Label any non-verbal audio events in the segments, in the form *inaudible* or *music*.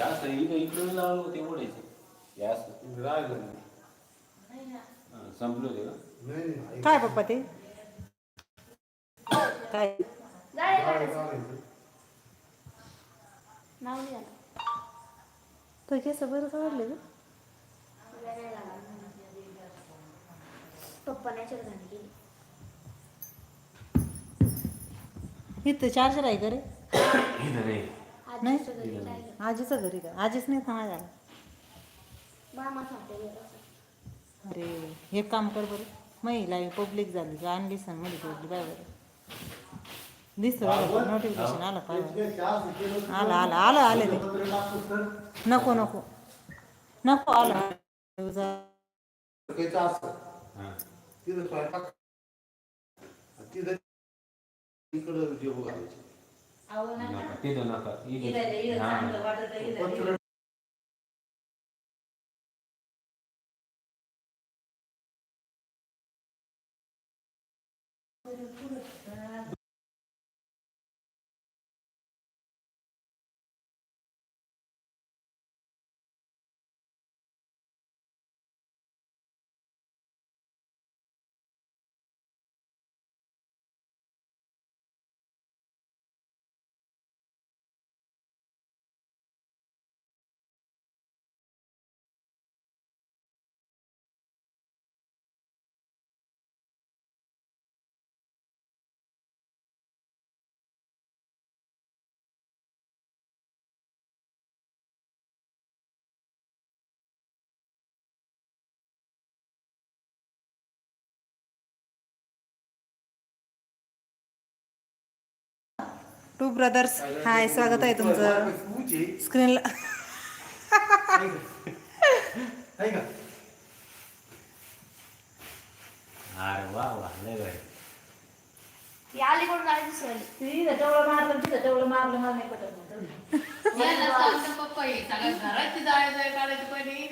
हे असं इकडे इकडे लावलं ते ओढायचं हे असं. राहिलं. नाही. हा, संपलं होते का नाही, नाही. काय पप्पा ते? काय. नाव नाही आलं. तो केस बरं काढले चल घाण केली. इथं चार्जर आहे का रे? इथं नाही. राहिलं आजीचं घरी का आजीच नाही थांबा झाला अरे एक काम कर बरं. महिला पब्लिक झाली. का आणली सणमध्ये पडली बाय बरं दिसतो नोटिफिकेशन आलं तर आलं आलं आलं आलं. ते नको नको. नको आलं. आलं. त्याचं असं. हा. टू ब्रदर्स हाय स्वागत आहे तुमचं. स्क्रीनला? अरे वा वा लय भारी ती अलीकडून आली दिसली तिथं तेवढं मारलं तिथं तेवढं मारलं मला नाही पटत मग. याला सांगतो पप्पा हे सगळं घराची जाळे जाळे काढायची पहिली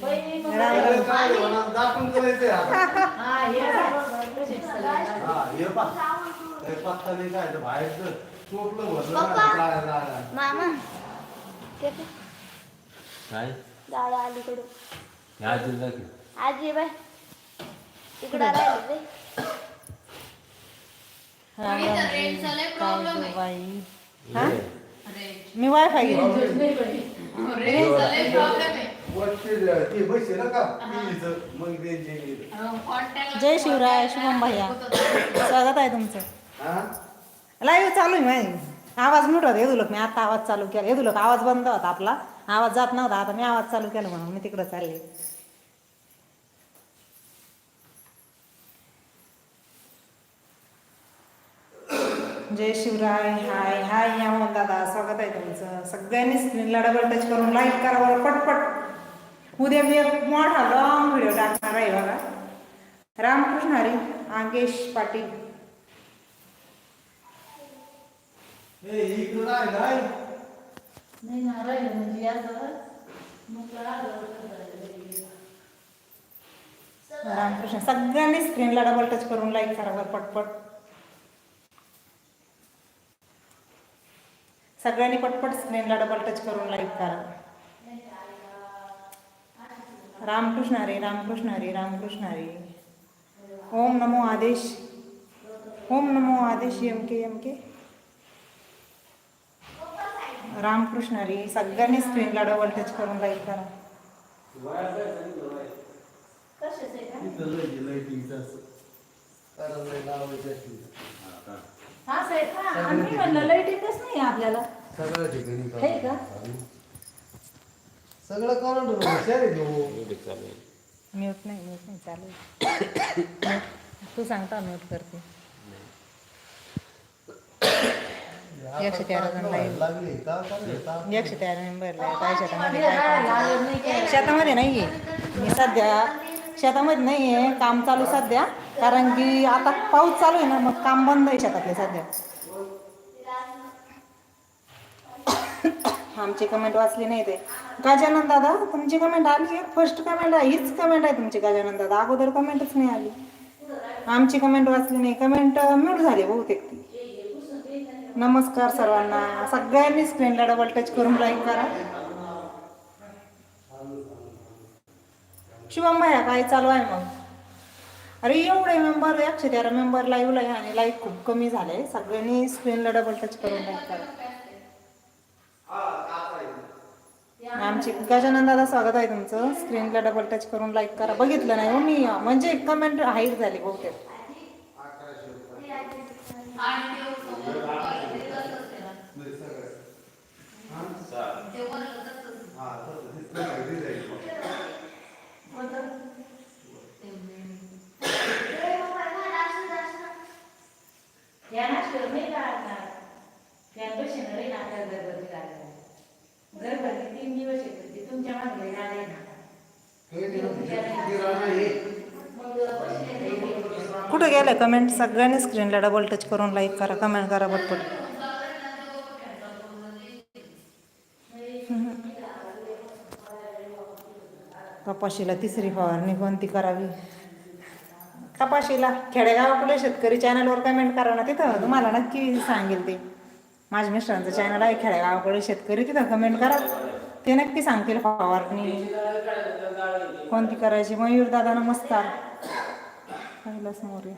काय काय होणार? दाखवून करायचंय आता. हा, हे पहा. हे पत्ता नाही काय ते बाहेरचं मामा. काय? अलीकडून हे आजी दाखव. आजी बाय. तिकडं राहिले बाई. हा? मी वायफाय गेलं. कॉन्टॅक्ट जय शिवराय शुभम भैया. स्वागत आहे तुमचं. हा? लाईव्ह चालू आहे माहिती आवाज मोठा होता. येदुलक मी आता आवाज चालू केला. येदुलक आवाज बंद होता आपला. आवाज जात नव्हता. आता मी आवाज चालू केला म्हणून मी तिकडं चालले. जय शिवराय. हाय हाय या म्हणून दादा. स्वागत आहे तुमचं. सगळ्यांनी स्क्रीनला डबल टच करून लाईक करा बरं पटपट. उद्या मी एक मोठा लॉंग व्हिडिओ टाकणार आहे बघा. रामकृष्ण हरी आंगेश पाटील. ए, इकडं राहिलं, आहे. रामकृष्ण सगळ्यांनी स्क्रीनला डबल टच करून लाईक करा बरं पटपट सगळ्यांनी पटपट स्क्रीनला डबल टच करून लाईक करा. रामकृष्ण हरे रामकृष्ण हरे रामकृष्ण हरे. ओम नमो आदेश. ओम नमो आदेश M K M K. Ramkrishna Hari सगळ्यांनी स्क्रीनला डबल टच करून लाईक करा. हा हा नाही आपल्याला सगळ्या ठिकाणी हे. सगळं करून. म्यूट नाही म्यूट नाही चालू. *coughs* तू सांगता म्यूट करते एकशे तेरा जण लाईव्ह लागली का? चाललंय का? एकशे तेरा मेंबरला काय शेतामध्ये काय? शेतामध्ये नाही आहे मी सध्या शेतामध्ये नाही आहे काम चालू सध्या. कारण की आता पाऊस चालू आहे ना मग काम बंद आहे शेतातले सध्या. *coughs* आमची कमेंट वाचली नाही ते. गजानन दादा तुमची कमेंट आली? फर्स्ट कमेंट आहे हीच कमेंट आहे तुमची गजानन दादा. अगोदर कमेंटच नाही आली. आमची कमेंट वाचली नाही. कमेंट म्यूट झाली बहुतेक ती. नमस्कार सर्वांना. सगळ्यांनी स्क्रीनला डबल टच करून लाईक करा. शुभम भैया काय चालू आहे मग? अरे एवढे मेंबर एकशे तेरा मेंबर लाईव्हला आहे आणि लाईक खूप कमी झाले. सगळ्यांनी स्क्रीनला डबल टच करून लाईक करा. आमचे गजानन दादा स्वागत आहे तुमचं. स्क्रीनला डबल टच करून लाईक करा. बघितलं नाही हो मी. म्हणजे कमेंट हाईट झाली बहुतेक आणि ते समोर ते तसंच आहे ना. ते वरलं तसंच आहे. तीन दिवस येते तुमच्या गाडी ना. कुठं गेलं कमेंट सगळ्यांनी स्क्रीनला डबल टच करून लाईक करा कमेंट करा पटपट. कपाशीला तिसरी फवारणी कोणती करावी. कपाशीला खेडेगावाकडे शेतकरी चॅनलवर कमेंट करा ना तिथं. तुम्हाला नक्की सांगेल ते. माझ्या मिस्टरांचं चॅनल आहे खेडेगावाकडे शेतकरी तिथं कमेंट करा. ते नक्की सांगतील फवारणी कोणती करायची? मयूर दादा नमस्कार. कैलास मोरे.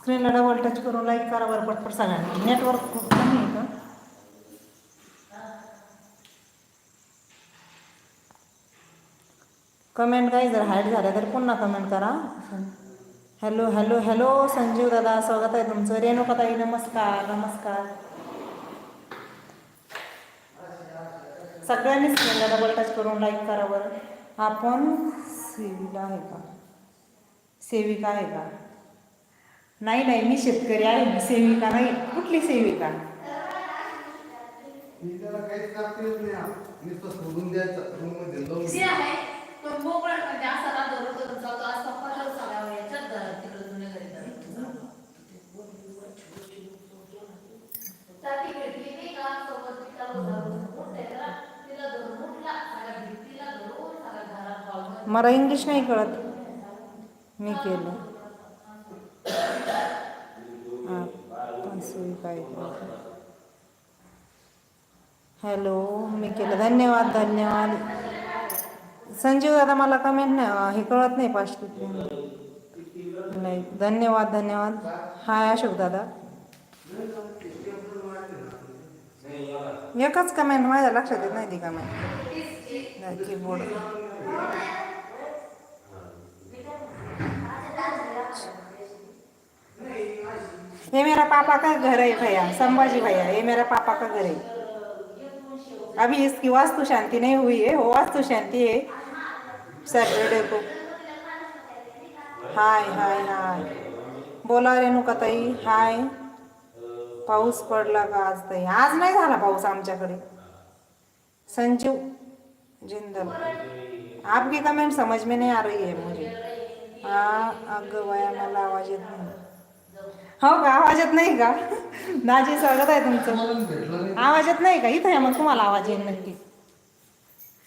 स्क्रीनला डबल टच करून लाईक करा बरं पटपट सगळ्यांना. नेटवर्क खूप कमी आहे का? कमेंट काही जर हाईट झाल्या तर पुन्हा कमेंट करा. हॅलो हॅलो हॅलो संजीव दादा स्वागत आहे तुमचं. रेणुकाताई नमस्कार नमस्कार. सगळ्यांनी स्क्रीनला डबल टच करून लाईक करा बरं. आपण सेविका आहे का? सेविका आहे का? नाही नाही मी शेतकरी आहे मी सेविका नाही. कुठली सेविका? मी त्याला काहीच करता येत नाही. हा. नुसतं सोडून द्यायचं रूममध्ये लावून जे आहे तो मोकळा असा रात धरून धरून जातो. असा पडलं सगळ्या याच्यात घरात तिकडे जुन्या घरी जातो. टाकी भेटली नाही का? सोबत तिला धरून उठते का? तिला धरून उठला. सगळ्या भिंतीला धरून सगळ्या घरात पावलं. मला इंग्लिश नाही कळत. मी केलं. काय हॅलो मी केलं. धन्यवाद धन्यवाद. संजीव दादा मला कमेंट नाही हे कळत नाही पाच नाही धन्यवाद धन्यवाद. हाय अशोक दादा. एकच कमेंट माझ्या लक्षात येत नाही ती कमेंट कीबोर्ड ये मेरा पापा का घर है भैया संभाजी भैया ये मेरा पापा का घर है अभी इसकी वास्तु शांति नहीं हुई है वो वास्तु शांति है। सैटरडे को। हाय हाय हाय। बोला रेणुकाताई हाय। पाऊस पडला का आज ताई? आज नाही झाला पाऊस आमच्याकडे. संजीव जिंदल। आपकी कमेंट समझ में नहीं आ रही है मुझे। हाँ अगं वया मला आवाज येत नाही. हो का? आवाज येत नाही का? दाजी स्वागत आहे तुमचं. आवाज येत नाही का? इथं मग तुम्हाला आवाज येईल नक्की.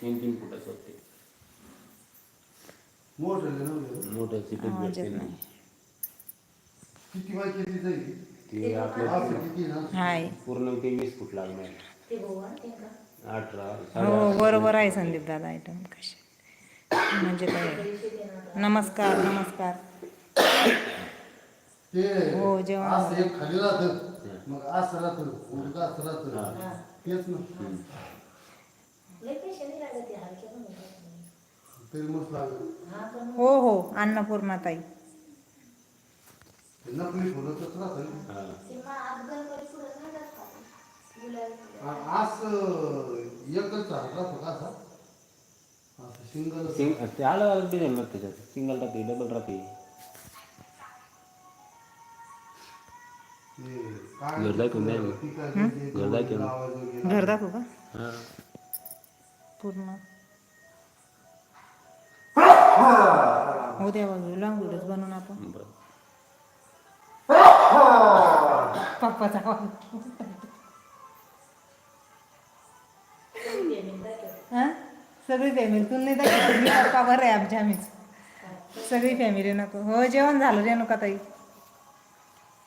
तीन तीन फुटाचं पूर्ण ते वीस फूट लागणार अठरा हो बरोबर आहे संदीप दादा आयटम कसे म्हणजे काय? नमस्कार नमस्कार. ते हो, जेव्हा- असं एक खाली राहतं. मग असं राहतं उलट असं राहतं. तेच ना. तरी मस्त लागलं. हो हो अन्नपूर्णाताई ते नकली फुलं तसं राहतं. हा. असं एकच राहतो का असा? असं सिंगल सिंग ते आलं आलं डिझाईन बघ त्याच्यात. सिंगल राहते डबल राहते. घर दाखवून द्या ना घर दाखव ना दाखवू का हां पूर्ण उद्या बघू लांगुलच बनवून आपण पप्पाचा हां सगळी फॅमिली तुम्ही दाखवली पप्पा बरं आहे आमच्या आम्हीच सगळी फॅमिली नको हो जेवण झालं रेणुका ताई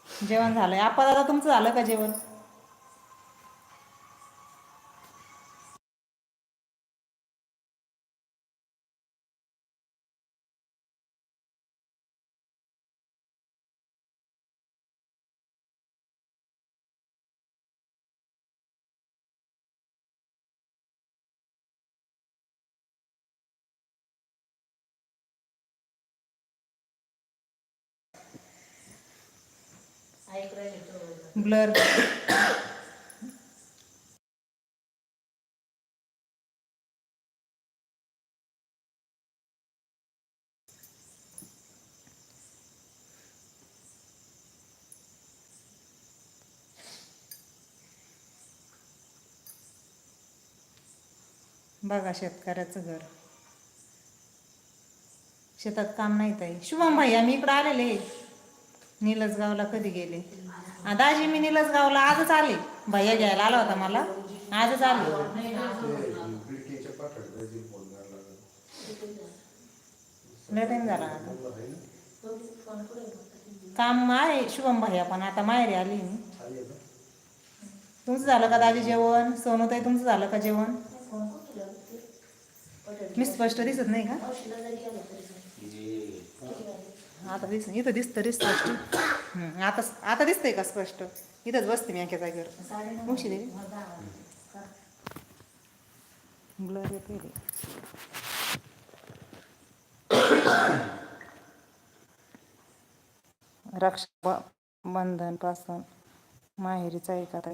जेवण झालंय. आपा दादा तुमचं झालं का जेवण? ब्लर. बघा शेतकऱ्याचं घर. शेतात काम नाही ताई. शुभम भाई आम्ही इकडं आलेले निलजगावला कधी गेले? दाजी मी निलजगावला आजच आले. भैया घ्यायला आला होता मला. आजच आले. खिडकीच्या झाला आता. काम आहे शुभम भैया पण आता माहेरी आली मी. तुमचं झालं का दाजी जेवण? सोनूताई तुमचं झालं का जेवण? मी स्पष्ट दिसत नाही का? आता दिस इथं दिसतं रे स्पष्ट. आता आता दिसतंय का स्पष्ट? इथंच बसते मी एका जागेवर. मुशी देवी. ब्लर येते रे रक्षा बंधनपासून माहेरीचा एक आता